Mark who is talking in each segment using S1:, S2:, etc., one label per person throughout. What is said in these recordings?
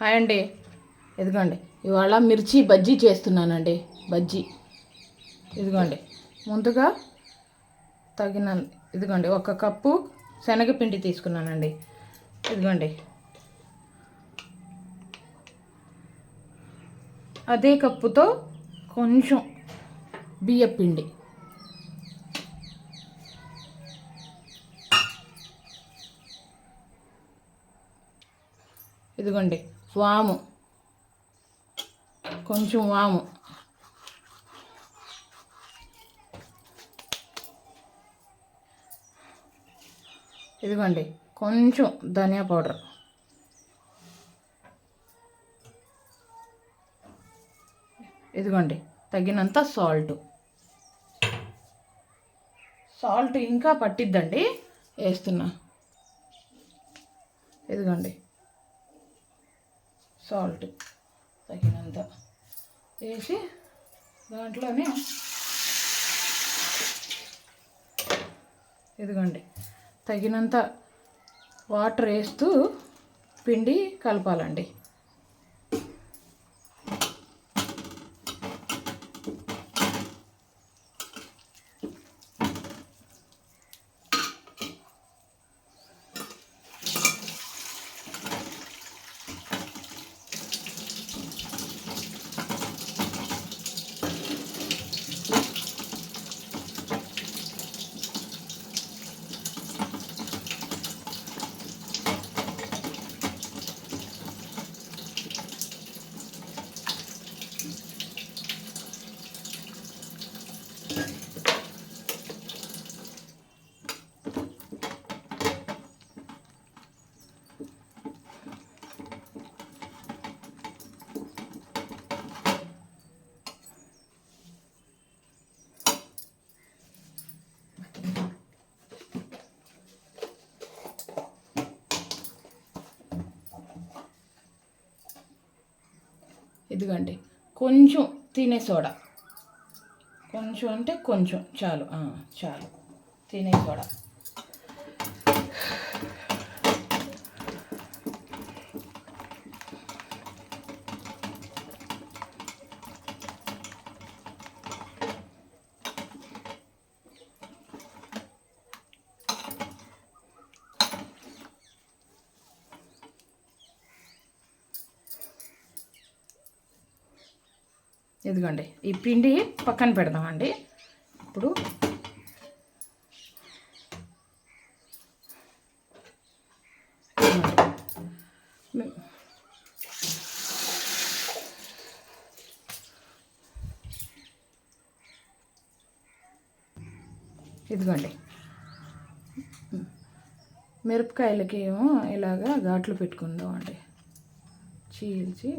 S1: Hi అండి. ఇదిగోండి. ఇవాళ మిర్చి బజ్జీ చేస్తున్నానండి. బజ్జీ. ఇదిగోండి. ముందుగా తగిన ఇదిగోండి. ఒక కప్పు శనగపిండి తీసుకున్నానండి. ఇదిగోండి. అదే కప్పుతో కొంచెం బియ్యపిండి ఇదిగోండి. వాము. కొంచెం వాము. ఇదిగోండి కొంచెం ధనియా పౌడర్. ఇదిగోండి తగినంత సాల్ట్. సాల్ట్ ఇంకా పట్టిద్దండి వేస్తున్నా. ఇదిగోండి. సాల్ట్ తగినంత వేసి దాంట్లోనే ఇదిగోండి తగినంత వాటర్ వేస్తూ పిండి కలపాలండి. ఇదిగండి. కొంచెం తినే సోడా. కొంచెం అంటే కొంచెం. చాలు. చాలు. తినే సోడా. ఇదిగోండి ఈ పిండి పక్కన పెడదామండి ఇప్పుడు ఇదిగోండి. మిరపకాయలకి ఏమో ఇలాగా ఘాట్లు పెట్టుకుందాం అండి చీల్చి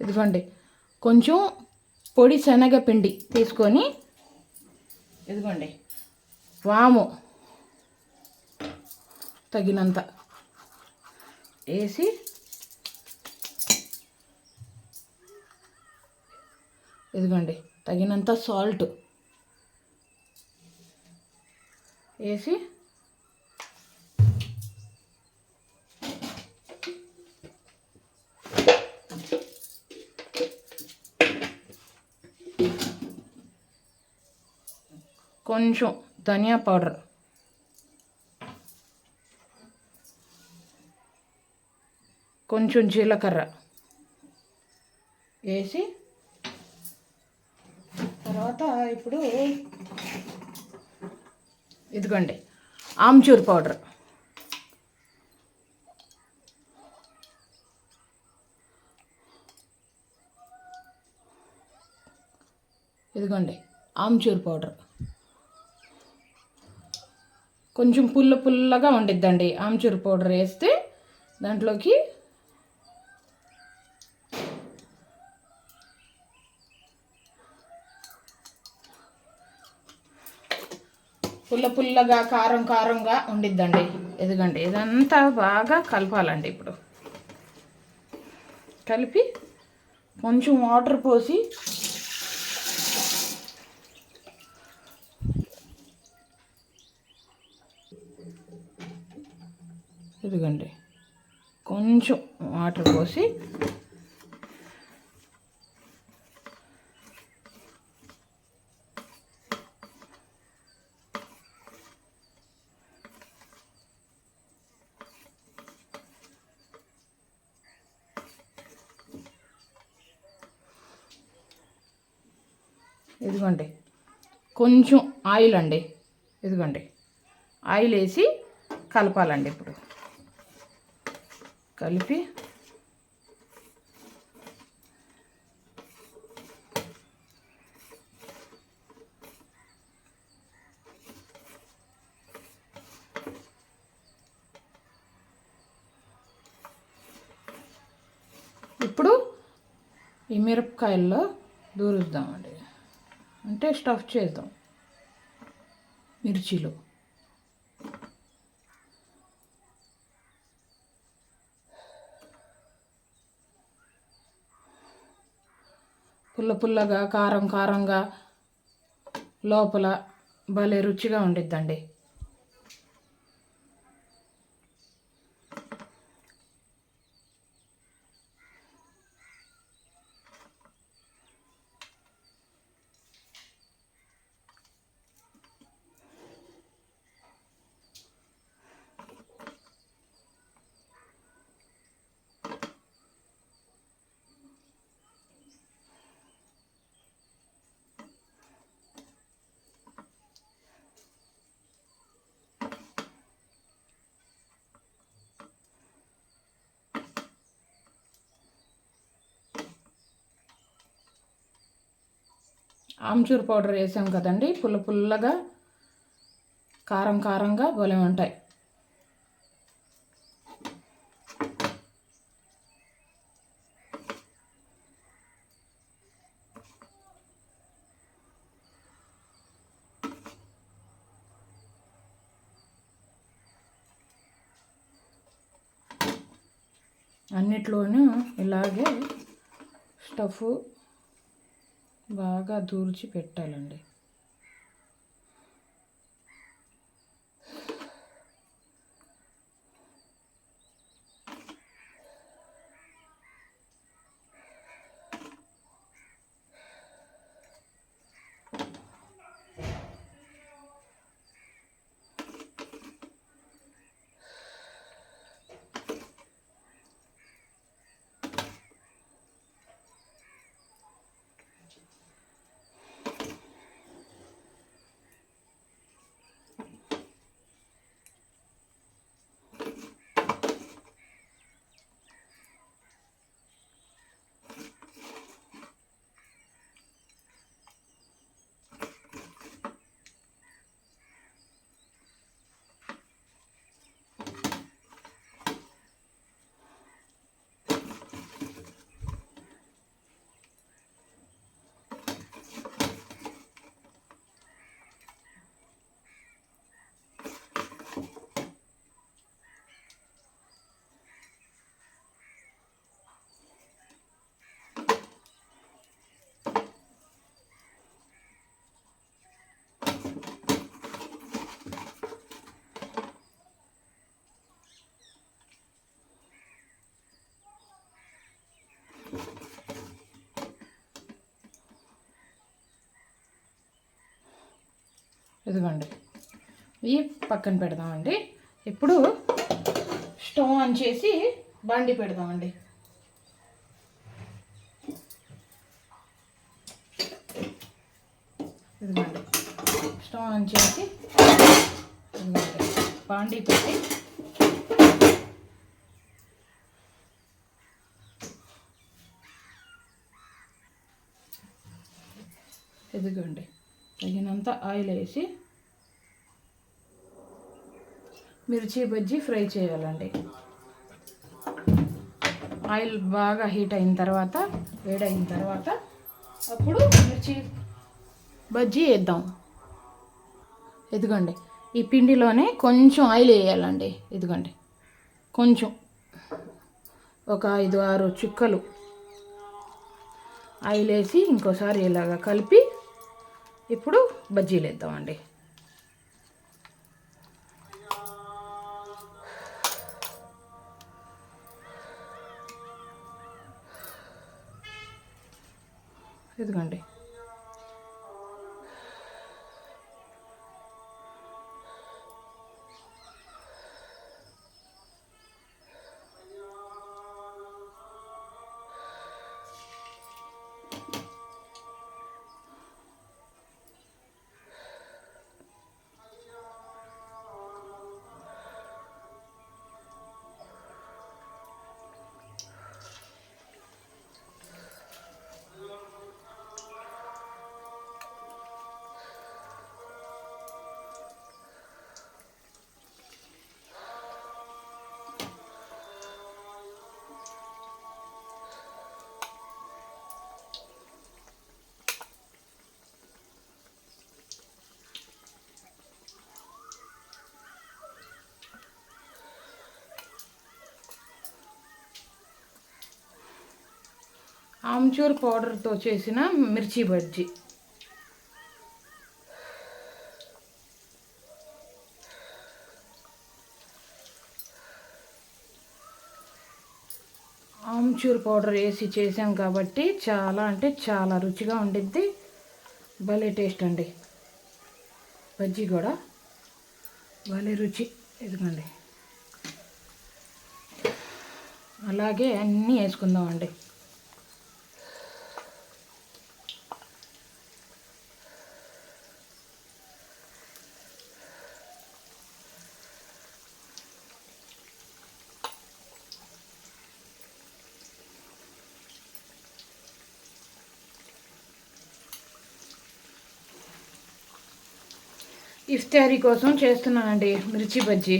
S1: ఇదిగోండి. కొంచెం పొడి శనగపిండి తీసుకొని ఇదిగోండి. వాము తగినంత వేసి ఇదిగోండి. తగినంత సాల్ట్ వేసి కొంచెం ధనియా పౌడర్. కొంచెం జీలకర్ర వేసి తర్వాత ఇప్పుడు ఇదిగోండి ఆమ్చూర్ పౌడర్. ఇదిగోండి ఆమ్చూర్ పౌడర్. కొంచెం పుల్ల పుల్లగా ఉండిద్దండి ఆమ్చూర్ పౌడర్ వేస్తే దాంట్లోకి పుల్ల పుల్లగా కారం కారంగా ఉండిద్దండి ఎదగండి ఇదంతా బాగా కలపాలండి ఇప్పుడు. కలిపి కొంచెం వాటర్ పోసి ఇదిగండి. కొంచెం వాటర్ పోసి ఇదిగోండి. కొంచెం ఆయిల్ అండి. ఇదిగోండి. ఆయిల్ వేసి కలపాలండి ఇప్పుడు. కలిపి ఇప్పుడు ఈ మిరపకాయల్లో దూరుద్దామండి. అంటే స్టఫ్ చేద్దాం. మిర్చిలో. పుల్ల పుల్లగా కారం కారంగా లోపల భలే రుచిగా ఉండిద్దండి. ఆమ్చూర్ పౌడర్ వేసాం కదండి. పుల్ల పుల్లగా కారం కారంగా భలే ఉంటాయి. అన్నిట్లోనూ ఇలాగే స్టఫ్ బాగా దూర్చి పెట్టాలండి. ఇదిగోండి. ఇవి పక్కన పెడదామండి. ఇప్పుడు స్టవ్ ఆన్ చేసి బండి పెడదామండి. ఇదిగోండి. స్టవ్ ఆన్ చేసి బాండి పెట్టి ఇదిగోండి. తగినంత ఆయిల్ వేసి మిర్చి బజ్జీ ఫ్రై చేయాలండి. ఆయిల్ బాగా హీట్ అయిన తర్వాత వేడైన తర్వాత అప్పుడు మిర్చి బజ్జీ వేద్దాం. ఎదుగండి ఈ పిండిలోనే కొంచెం ఆయిల్ వేయాలండి. ఇదిగోండి కొంచెం ఒక ఐదు ఆరు చుక్కలు ఆయిల్ వేసి ఇంకోసారి ఇలాగ కలిపి ఇప్పుడు బజ్జీలు వేద్దామండి. ఇదిగోండి ఆమ్చూర్ పౌడర్తో చేసిన మిర్చి బజ్జీ. ఆమ్చూర్ పౌడర్ వేసి చేసాం కాబట్టి చాలా అంటే చాలా రుచిగా ఉండిద్ది. భలే టేస్ట్ అండి. బజ్జీ కూడా భలే రుచి ఎదుగండి అలాగే అన్నీ వేసుకుందామండి. తయారీ కోసం చేస్తున్నానండి మిర్చి బజ్జీ.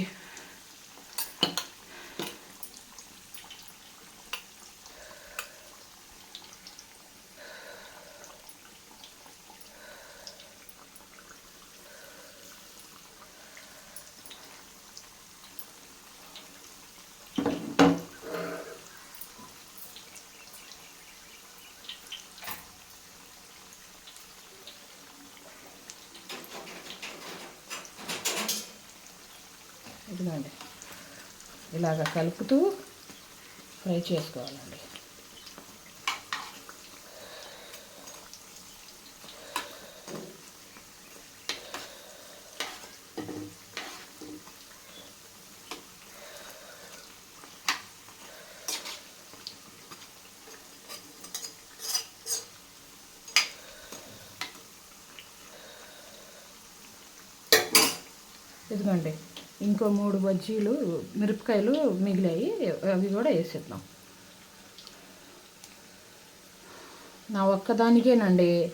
S1: ఉంటుందండి. ఇలాగ కలుపుతూ ఫ్రై చేసుకోవాలండి. ఇదిగోండి. ఇంకో మూడు బజ్జీలు మిరపకాయలు మిగిలాయి అవి కూడా వేసేద్దాం. నా ఒక్కదానికేనండి.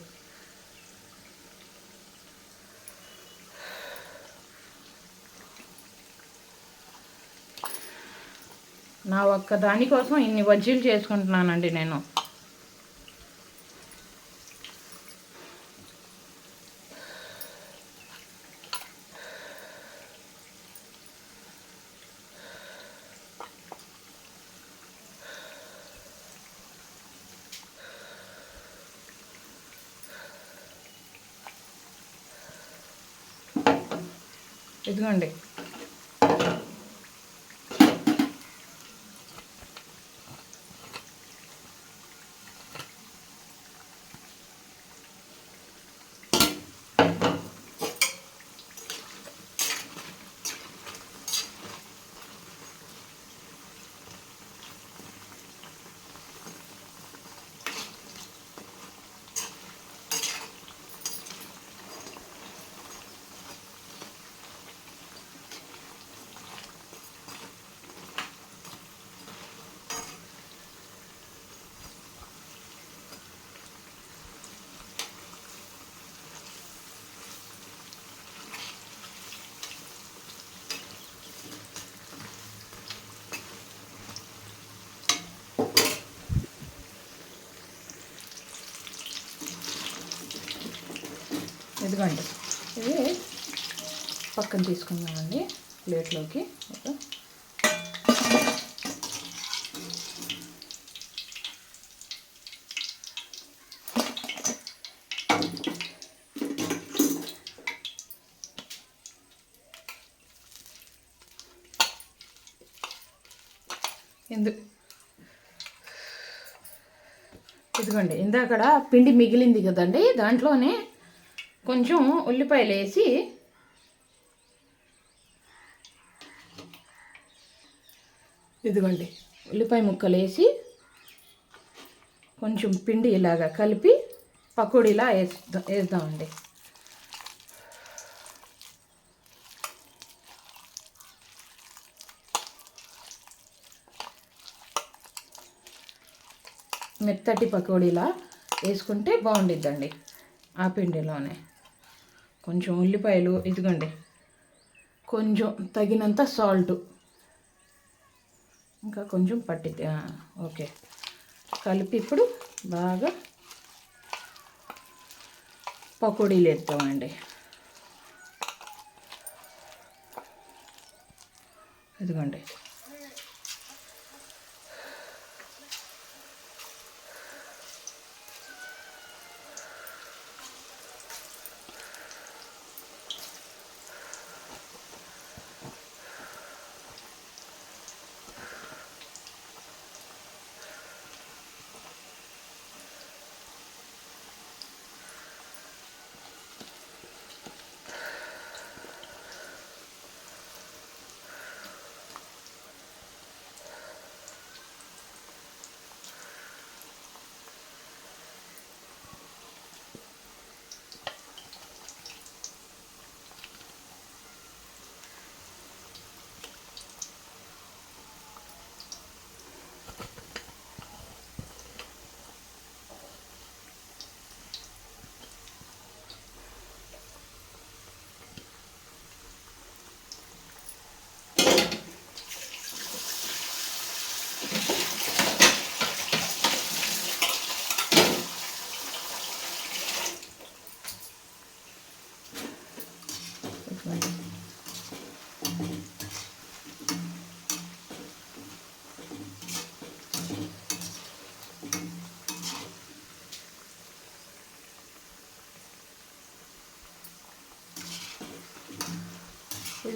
S1: నా ఒక్కదానికోసం ఇన్ని బజ్జీలు చేసుకుంటున్నానండి నేను. ఇదిగోండి. ఇదిగోండి ఇది పక్కన తీసుకుందామండి ప్లేట్లోకి. ఒక ఎందు ఇదిగోండి ఇందాకడ పిండి మిగిలింది కదండి దాంట్లోనే కొంచెం ఉల్లిపాయలు వేసి ఇదిగోండి. ఉల్లిపాయ ముక్కలు వేసి కొంచెం పిండి ఇలాగా కలిపి పకోడీలా వేస్తా వేద్దామండి మెత్తటి పకోడీలా వేసుకుంటే బాగుండిద్దండి ఆ పిండిలోనే. కొంచెం ఉల్లిపాయలు ఇదిగోండి. కొంచెం తగినంత సాల్ట్. ఇంకా కొంచెం పట్టి ఓకే. కలిపి ఇప్పుడు బాగా పకోడీలు వేస్తామండి ఇదిగోండి.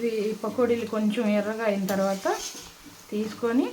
S1: ఇది ఈ పకోడీలు కొంచెం ఎర్రగా అయిన తర్వాత తీసుకొని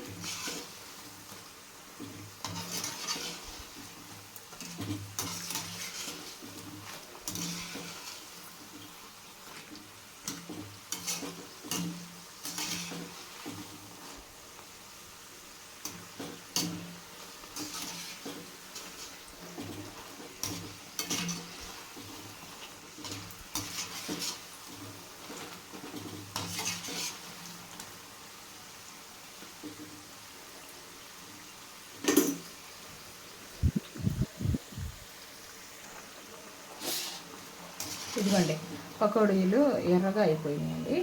S1: ఇదిగోండి పకోడీలు ఎర్రగా అయిపోయినాయండి.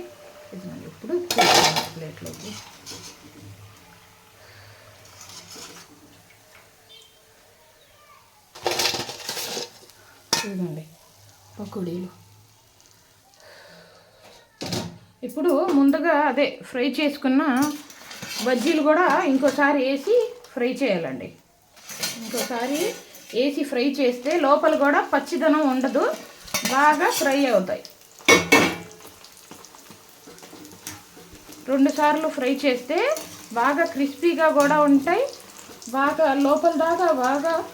S1: ఇదిగోండి ఇప్పుడు ప్లేట్లోకి. ఇదిగోండి పకోడీలు. ఇప్పుడు ముందుగా అదే ఫ్రై చేసుకున్న బజ్జీలు కూడా ఇంకోసారి వేసి ఫ్రై చేయాలండి. ఇంకోసారి వేసి ఫ్రై చేస్తే లోపల కూడా పచ్చిదనం ఉండదు. బాగా ఫ్రై అవుతాయి. రెండుసార్లు ఫ్రై చేస్తే బాగా క్రిస్పీగా కూడా ఉంటాయి. బాగా లోపల దాకా బాగా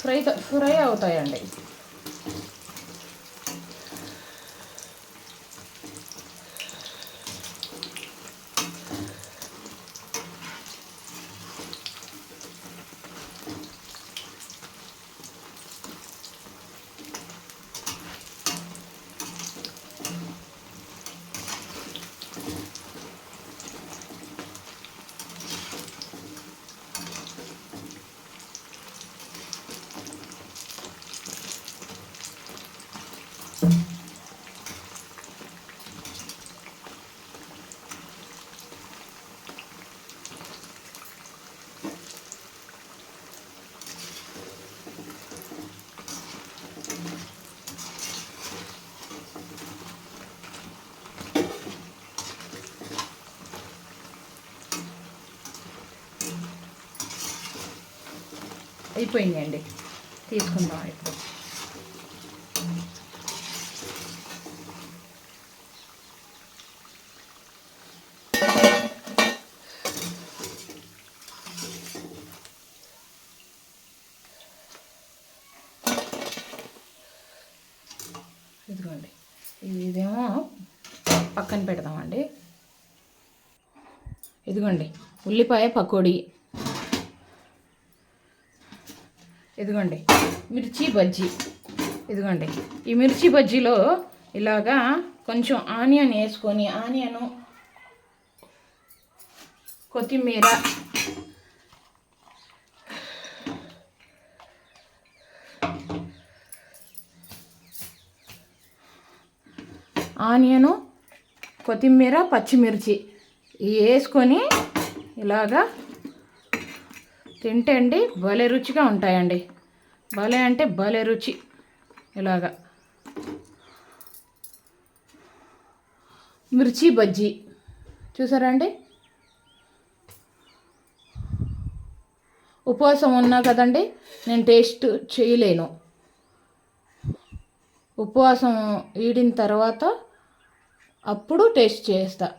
S1: ఫ్రై ఫ్రై అవుతాయండి. అయిపోయిందండి తీసుకుందాం ఇప్పుడు. ఇదిగోండి. ఇదేమో పక్కన పెడదామండి. ఇదిగోండి. ఉల్లిపాయ పకోడీ. ఇదిగోండి మిర్చి బజ్జీ. ఇదిగోండి ఈ మిర్చి బజ్జీలో ఇలాగా కొంచెం ఆనియన్ వేసుకొని ఆనియను కొత్తిమీర ఆనియను కొత్తిమీర పచ్చిమిర్చి. ఇవి వేసుకొని ఇలాగా తింటే అండి భలే రుచిగా ఉంటాయండి. భలే అంటే భలే రుచి. ఇలాగా. మిర్చి బజ్జీ. చూసారా అండి? ఉపవాసం ఉన్నా కదండి నేను టేస్ట్ చేయలేను. ఉపవాసం ఈడిన తర్వాత అప్పుడు టేస్ట్ చేస్తా.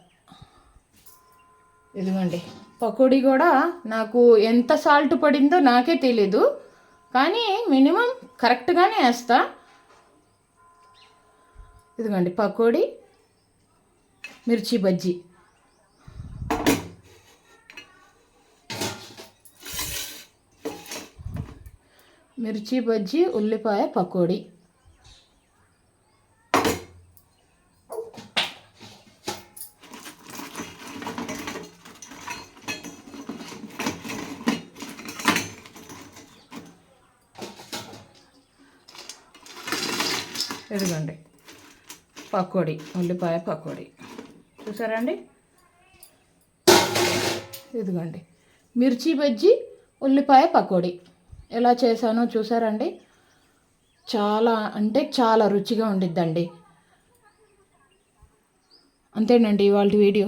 S1: ఇదిగోండి. పకోడీ కూడా నాకు ఎంత సాల్ట్ పడిందో నాకే తెలీదు. కానీ మినిమం కరెక్ట్గానే వేస్తా. ఇదిగోండి పకోడీ మిర్చి బజ్జీ. మిర్చి బజ్జీ ఉల్లిపాయ పకోడీ ఇదిగోండి పకోడీ ఉల్లిపాయ పకోడీ. చూసారండి? ఇదిగోండి. మిర్చి బజ్జీ ఉల్లిపాయ పకోడీ. ఎలా చేశానో చూసారండి? చాలా అంటే చాలా రుచిగా ఉండిద్దండి. అంతేనండి ఇవాళ వీడియో.